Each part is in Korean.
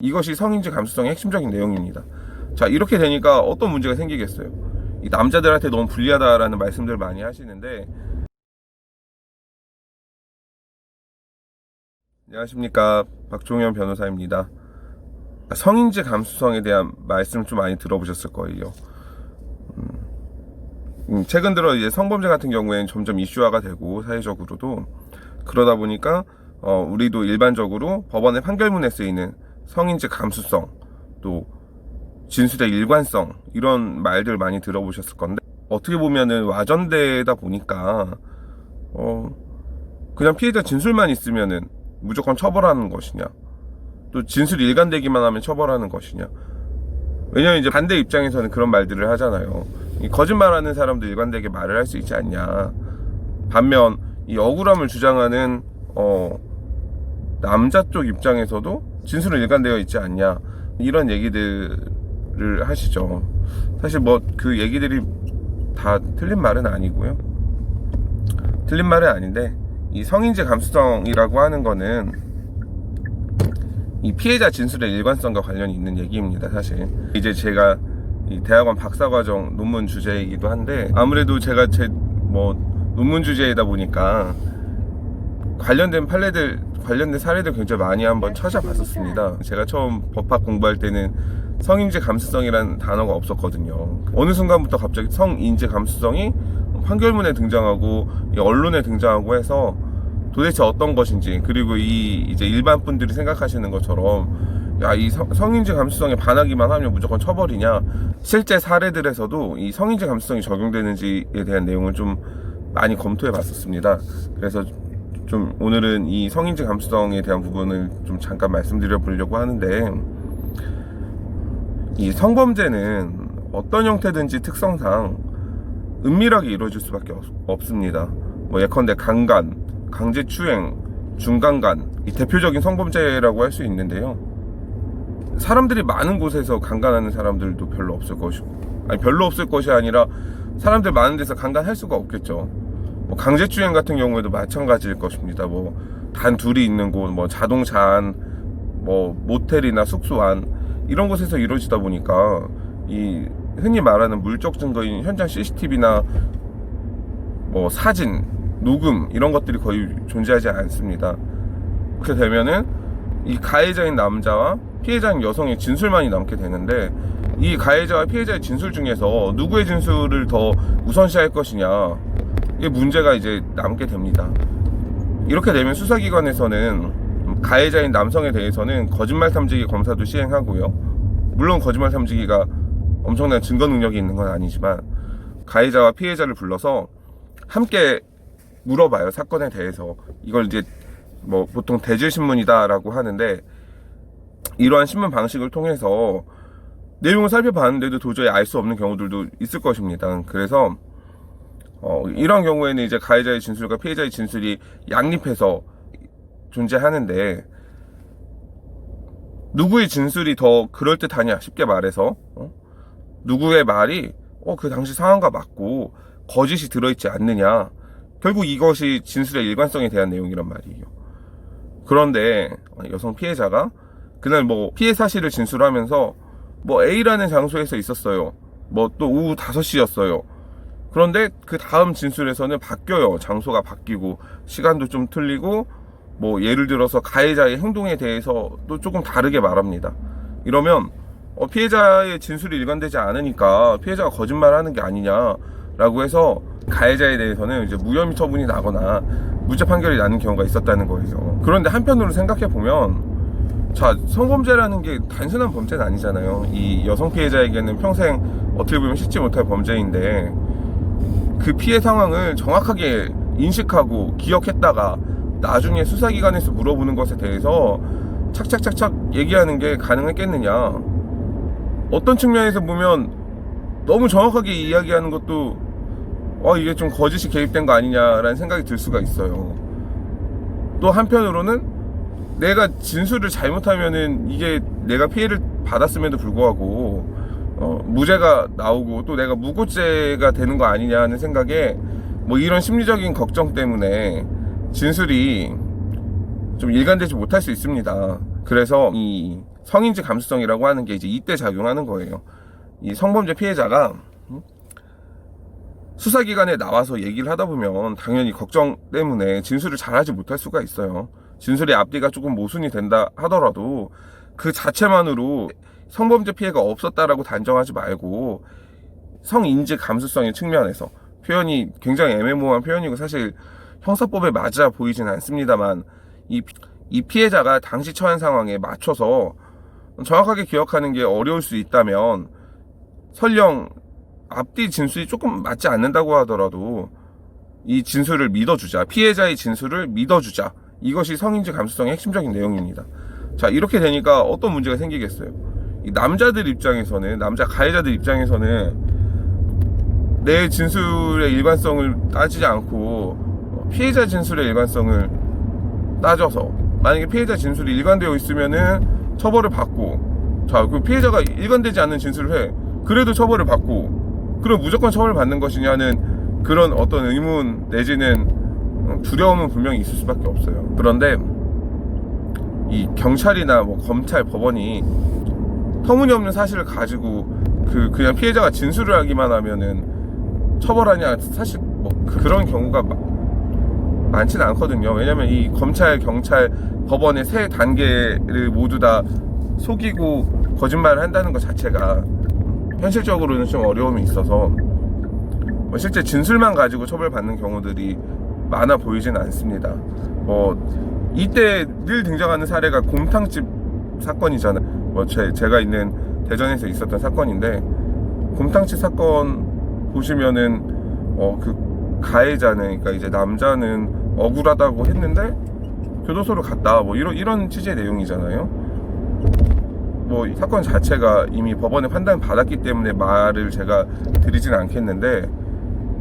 이것이 성인지 감수성의 핵심적인 내용입니다. 자, 이렇게 되니까 어떤 문제가 생기겠어요? 이 남자들한테 너무 불리하다라는 말씀들 많이 하시는데 안녕하십니까 박종현 변호사입니다. 성인지 감수성에 대한 말씀 좀 많이 들어보셨을 거예요. 음, 최근 들어 이제 성범죄 같은 경우에는 점점 이슈화가 되고 사회적으로도 그러다 보니까 어, 우리도 일반적으로 법원의 판결문에 쓰이는 성인지 감수성 또 진술의 일관성 이런 말들 많이 들어보셨을 건데 어떻게 보면은 와전되다 보니까 어 그냥 피해자 진술만 있으면은 무조건 처벌하는 것이냐 또 진술 일관되기만 하면 처벌하는 것이냐. 왜냐면 이제 반대 입장에서는 그런 말들을 하잖아요. 이 거짓말하는 사람도 일관되게 말을 할 수 있지 않냐. 반면 이 억울함을 주장하는 어 남자 쪽 입장에서도 진술은 일관되어 있지 않냐 이런 얘기들을 하시죠. 사실 뭐 그 얘기들이 다 틀린 말은 아니고요. 틀린 말은 아닌데 이 성인지 감수성이라고 하는 거는 이 피해자 진술의 일관성과 관련이 있는 얘기입니다. 사실 이제 제가 이 대학원 박사과정 논문 주제이기도 한데 아무래도 제가 제 뭐 논문 주제이다 보니까 관련된 판례들 관련된 사례들 굉장히 많이 한번 찾아봤었습니다. 제가 처음 법학 공부할 때는 성인지 감수성이라는 단어가 없었거든요. 어느 순간부터 갑자기 성인지 감수성이 판결문에 등장하고 이 언론에 등장하고 해서 도대체 어떤 것인지 그리고 이 이제 일반 분들이 생각하시는 것처럼 야 이 성인지 감수성에 반하기만 하면 무조건 처벌이냐 실제 사례들에서도 이 성인지 감수성이 적용되는지에 대한 내용을 좀 많이 검토해 봤었습니다. 그래서 좀 오늘은 이 성인지 감수성에 대한 부분을 좀 잠깐 말씀드려 보려고 하는데 이 성범죄는 어떤 형태든지 특성상 은밀하게 이루어질 수밖에 없, 없습니다. 뭐 예컨대 강간, 강제추행, 중강간 이 대표적인 성범죄라고 할 수 있는데요. 사람들이 많은 곳에서 강간하는 사람들도 별로 없을 것이고 아니 별로 없을 것이 아니라 사람들 많은 데서 강간할 수가 없겠죠. 뭐 강제추행 같은 경우에도 마찬가지일 것입니다. 뭐 단 둘이 있는 곳, 뭐 자동차 안, 뭐 모텔이나 숙소 안 이런 곳에서 이루어지다 보니까 이 흔히 말하는 물적 증거인 현장 CCTV나 뭐 사진, 녹음 이런 것들이 거의 존재하지 않습니다. 그렇게 되면은 이 가해자인 남자와 피해자인 여성의 진술만이 남게 되는데 이 가해자와 피해자의 진술 중에서 누구의 진술을 더 우선시할 것이냐 이게 문제가 이제 남게 됩니다. 이렇게 되면 수사기관에서는 가해자인 남성에 대해서는 거짓말 탐지기 검사도 시행하고요. 물론 거짓말 탐지기가 엄청난 증거 능력이 있는 건 아니지만 가해자와 피해자를 불러서 함께 물어봐요 사건에 대해서 이걸 이제 뭐 보통 대질 신문이다라고 하는데 이러한 신문 방식을 통해서 내용을 살펴봤는데도 도저히 알 수 없는 경우들도 있을 것입니다. 그래서 어, 이런 경우에는 이제 가해자의 진술과 피해자의 진술이 양립해서 존재하는데 누구의 진술이 더 그럴듯하냐 쉽게 말해서 어? 누구의 말이 어, 그 당시 상황과 맞고 거짓이 들어있지 않느냐. 결국 이것이 진술의 일관성에 대한 내용이란 말이에요. 그런데 여성 피해자가 그날 뭐 피해 사실을 진술하면서 뭐 A라는 장소에서 있었어요. 뭐 또 오후 5시였어요 그런데 그 다음 진술에서는 바뀌어요 장소가 바뀌고 시간도 좀 틀리고 뭐 예를 들어서 가해자의 행동에 대해서 또 조금 다르게 말합니다. 이러면 어, 피해자의 진술이 일관되지 않으니까 피해자가 거짓말하는 게 아니냐라고 해서 가해자에 대해서는 이제 무혐의 처분이 나거나 무죄 판결이 나는 경우가 있었다는 거예요. 그런데 한편으로 생각해 보면 자 성범죄라는 게 단순한 범죄는 아니잖아요. 이 여성 피해자에게는 평생 어떻게 보면 씻지 못할 범죄인데 그 피해 상황을 정확하게 인식하고 기억했다가 나중에 수사기관에서 물어보는 것에 대해서 착착착착 얘기하는 게 가능했겠느냐. 어떤 측면에서 보면 너무 정확하게 이야기하는 것도 어, 이게 좀 거짓이 개입된 거 아니냐라는 생각이 들 수가 있어요. 또 한편으로는 내가 진술을 잘못하면은 이게 내가 피해를 받았음에도 불구하고 어, 무죄가 나오고 또 내가 무고죄가 되는 거 아니냐 하는 생각에 뭐 이런 심리적인 걱정 때문에 진술이 좀 일관되지 못할 수 있습니다. 그래서 이 성인지 감수성이라고 하는 게 이제 이때 작용하는 거예요. 이 성범죄 피해자가 음? 수사기관에 나와서 얘기를 하다 보면 당연히 걱정 때문에 진술을 잘하지 못할 수가 있어요. 진술의 앞뒤가 조금 모순이 된다 하더라도 그 자체만으로 성범죄 피해가 없었다라고 단정하지 말고 성인지 감수성의 측면에서 표현이 굉장히 애매모호한 표현이고 사실 형사법에 맞아 보이진 않습니다만 이, 피- 이 피해자가 당시 처한 상황에 맞춰서 정확하게 기억하는 게 어려울 수 있다면 설령 앞뒤 진술이 조금 맞지 않는다고 하더라도 이 진술을 믿어주자. 피해자의 진술을 믿어주자. 이것이 성인지 감수성의 핵심적인 내용입니다. 자, 이렇게 되니까 어떤 문제가 생기겠어요? 이 남자들 입장에서는, 남자 가해자들 입장에서는 내 진술의 일관성을 따지지 않고 피해자 진술의 일관성을 따져서 만약에 피해자 진술이 일관되어 있으면은 처벌을 받고 자, 그 피해자가 일관되지 않는 진술을 해. 그래도 처벌을 받고 그럼 무조건 처벌을 받는 것이냐는 그런 어떤 의문 내지는 두려움은 분명히 있을 수밖에 없어요. 그런데 이 경찰이나 뭐 검찰, 법원이 터무니없는 사실을 가지고 그 그냥 피해자가 진술을 하기만 하면은 처벌하냐 사실 뭐 그런 경우가 마- 많지는 않거든요. 왜냐면 이 검찰, 경찰, 법원의 세 단계를 모두 다 속이고 거짓말을 한다는 것 자체가 현실적으로는 좀 어려움이 있어서 뭐 실제 진술만 가지고 처벌받는 경우들이 많아 보이진 않습니다. 뭐 이때 늘 등장하는 사례가 곰탕집 사건이잖아요. 뭐 제, 제가 있는 대전에서 있었던 사건인데 곰탕집 사건 보시면은 어 그 가해자는 그러니까 이제 남자는 억울하다고 했는데 교도소로 갔다 뭐 이런 이런 취지의 내용이잖아요. 뭐이 사건 자체가 이미 법원의 판단을 받았기 때문에 말을 제가 드리진 않겠는데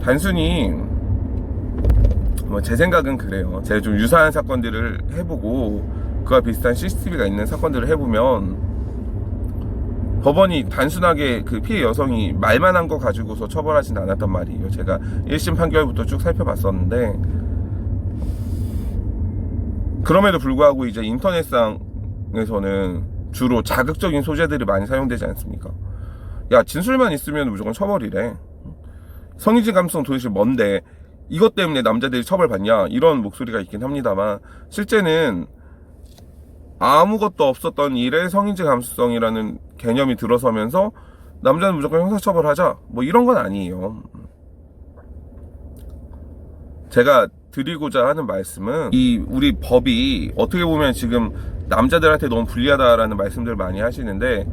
단순히 뭐 제 생각은 그래요. 제가 좀 유사한 사건들을 해보고 그와 비슷한 CCTV가 있는 사건들을 해보면 법원이 단순하게 그 피해 여성이 말만 한 거 가지고서 처벌하진 않았단 말이에요. 제가 1심 판결부터 쭉 살펴봤었는데 그럼에도 불구하고 이제 인터넷상에서는 주로 자극적인 소재들이 많이 사용되지 않습니까? 야 진술만 있으면 무조건 처벌이래. 성인지 감수성 도대체 뭔데 이것 때문에 남자들이 처벌받냐 이런 목소리가 있긴 합니다만 실제는 아무것도 없었던 일에 성인지 감수성이라는 개념이 들어서면서 남자는 무조건 형사처벌하자 뭐 이런 건 아니에요. 제가 드리고자 하는 말씀은 이 우리 법이 어떻게 보면 지금 남자들한테 너무 불리하다라는 말씀들 많이 하시는데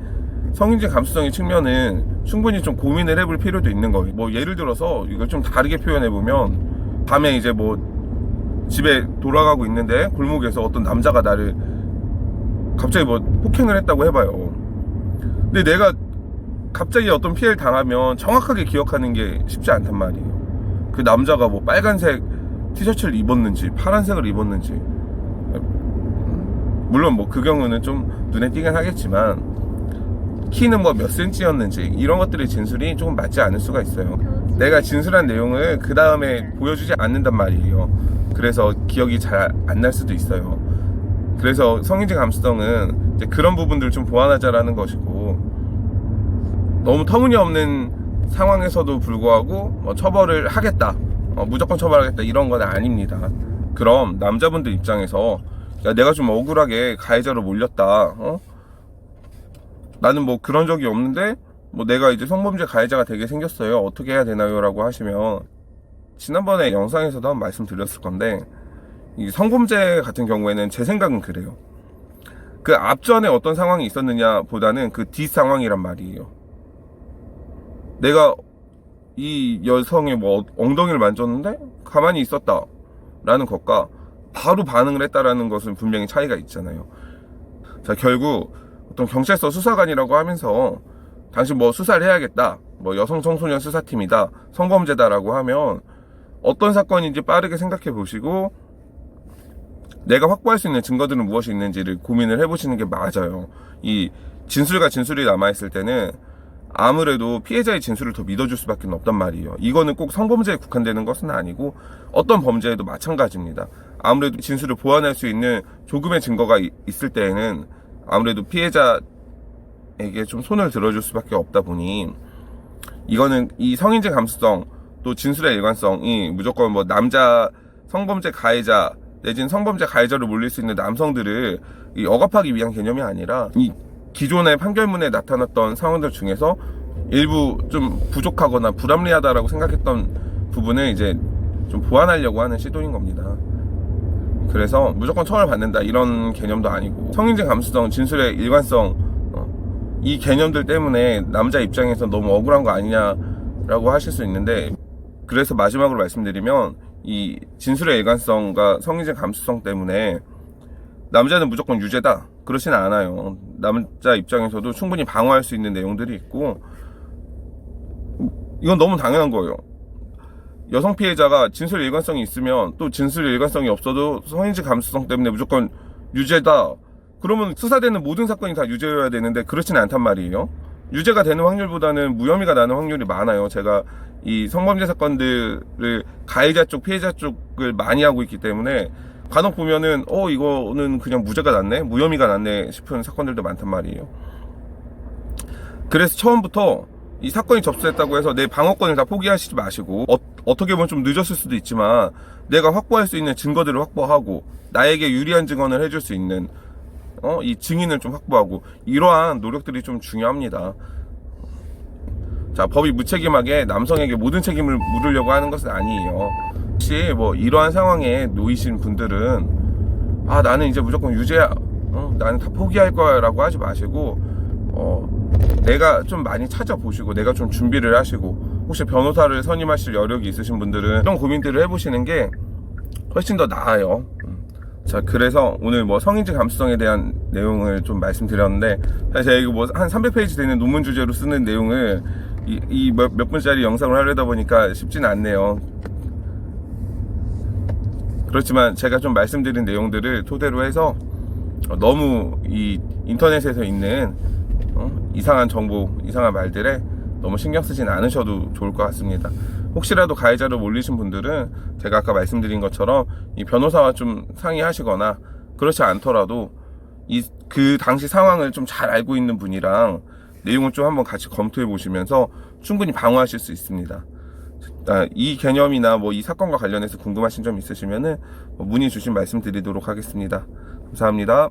성인지 감수성의 측면은 충분히 좀 고민을 해볼 필요도 있는 거예요. 뭐 예를 들어서 이걸 좀 다르게 표현해 보면 밤에 이제 뭐 집에 돌아가고 있는데 골목에서 어떤 남자가 나를 갑자기 뭐 폭행을 했다고 해봐요. 근데 내가 갑자기 어떤 피해를 당하면 정확하게 기억하는 게 쉽지 않단 말이에요. 그 남자가 뭐 빨간색 티셔츠를 입었는지 파란색을 입었는지 물론 뭐 그 경우는 좀 눈에 띄긴 하겠지만 키는 뭐 몇 센치였는지 이런 것들의 진술이 조금 맞지 않을 수가 있어요. 내가 진술한 내용을 그 다음에 보여주지 않는단 말이에요. 그래서 기억이 잘 안 날 수도 있어요. 그래서 성인지 감수성은 이제 그런 부분들을 좀 보완하자라는 것이고 너무 터무니없는 상황에서도 불구하고 뭐 처벌을 하겠다, 어, 무조건 처벌하겠다 이런 건 아닙니다. 그럼 남자분들 입장에서 야, 내가 좀 억울하게 가해자로 몰렸다. 어? 나는 뭐 그런 적이 없는데 뭐 내가 이제 성범죄 가해자가 되게 생겼어요. 어떻게 해야 되나요?라고 하시면 지난번에 영상에서도 한 말씀 드렸을 건데 이 성범죄 같은 경우에는 제 생각은 그래요. 그 앞전에 어떤 상황이 있었느냐 보다는 그 뒷 상황이란 말이에요. 내가 이 여성의 뭐 엉덩이를 만졌는데 가만히 있었다 라는 것과 바로 반응을 했다라는 것은 분명히 차이가 있잖아요. 자, 결국 어떤 경찰서 수사관이라고 하면서 당신 뭐 수사를 해야겠다. 뭐 여성 청소년 수사팀이다. 성범죄다라고 하면 어떤 사건인지 빠르게 생각해 보시고 내가 확보할 수 있는 증거들은 무엇이 있는지를 고민을 해보시는 게 맞아요. 이 진술과 진술이 남아있을 때는 아무래도 피해자의 진술을 더 믿어줄 수밖에 없단 말이에요. 이거는 꼭 성범죄에 국한되는 것은 아니고 어떤 범죄에도 마찬가지입니다. 아무래도 진술을 보완할 수 있는 조금의 증거가 이- 있을 때에는 아무래도 피해자에게 좀 손을 들어줄 수밖에 없다 보니 이거는 이 성인지 감수성 또 진술의 일관성이 무조건 뭐 남자 성범죄 가해자 내지는 성범죄 가해자로 몰릴 수 있는 남성들을 이 억압하기 위한 개념이 아니라 이 기존의 판결문에 나타났던 상황들 중에서 일부 좀 부족하거나 불합리하다라고 생각했던 부분을 이제 좀 보완하려고 하는 시도인 겁니다. 그래서 무조건 처벌 받는다 이런 개념도 아니고 성인지 감수성, 진술의 일관성 어, 이 개념들 때문에 남자 입장에서 너무 억울한 거 아니냐라고 하실 수 있는데 그래서 마지막으로 말씀드리면 이 진술의 일관성과 성인지 감수성 때문에 남자는 무조건 유죄다 그렇진 않아요 남자 입장에서도 충분히 방어할 수 있는 내용들이 있고 이건 너무 당연한 거예요 여성 피해자가 진술 일관성이 있으면 또 진술 일관성이 없어도 성인지 감수성 때문에 무조건 유죄다. 그러면 수사되는 모든 사건이 다 유죄여야 되는데 그렇진 않단 말이에요. 유죄가 되는 확률보다는 무혐의가 나는 확률이 많아요. 제가 이 성범죄 사건들을 가해자 쪽, 피해자 쪽을 많이 하고 있기 때문에 간혹 보면은 어 이거는 그냥 무죄가 났네, 무혐의가 났네 싶은 사건들도 많단 말이에요. 그래서 처음부터 이 사건이 접수됐다고 해서 내 방어권을 다 포기하시지 마시고 어, 떻게 보면 좀 늦었을 수도 있지만 내가 확보할 수 있는 증거들을 확보하고 나에게 유리한 증언을 해줄 수 있는 어, 이 증인을 좀 확보하고 이러한 노력들이 좀 중요합니다. 자, 법이 무책임하게 남성에게 모든 책임을 물으려고 하는 것은 아니에요. 혹시 뭐 이러한 상황에 놓이신 분들은 아 나는 이제 무조건 유죄야, 어, 나는 다 포기할 거야라고 하지 마시고 어, 내가 좀 많이 찾아보시고 내가 좀 준비를 하시고 혹시 변호사를 선임하실 여력이 있으신 분들은 이런 고민들을 해보시는 게 훨씬 더 나아요. 음. 자, 그래서 오늘 뭐 성인지 감수성에 대한 내용을 좀 말씀드렸는데 사실 제가 이거 뭐 한 300페이지 되는 논문 주제로 쓰는 내용을 이몇 몇 분짜리 영상을 하려다 보니까 쉽지는 않네요. 그렇지만 제가 좀 말씀드린 내용들을 토대로 해서 어, 너무 이 인터넷에서 있는 어? 이상한 정보, 이상한 말들에 너무 신경 쓰진 않으셔도 좋을 것 같습니다. 혹시라도 가해자로 몰리신 분들은 제가 아까 말씀드린 것처럼 이 변호사와 좀 상의하시거나 그렇지 않더라도 이 그 당시 상황을 좀 잘 알고 있는 분이랑 내용을 좀 한번 같이 검토해 보시면서 충분히 방어하실 수 있습니다. 아, 이 개념이나 뭐 이 사건과 관련해서 궁금하신 점 있으시면은 문의 주신 말씀 드리도록 하겠습니다. 감사합니다.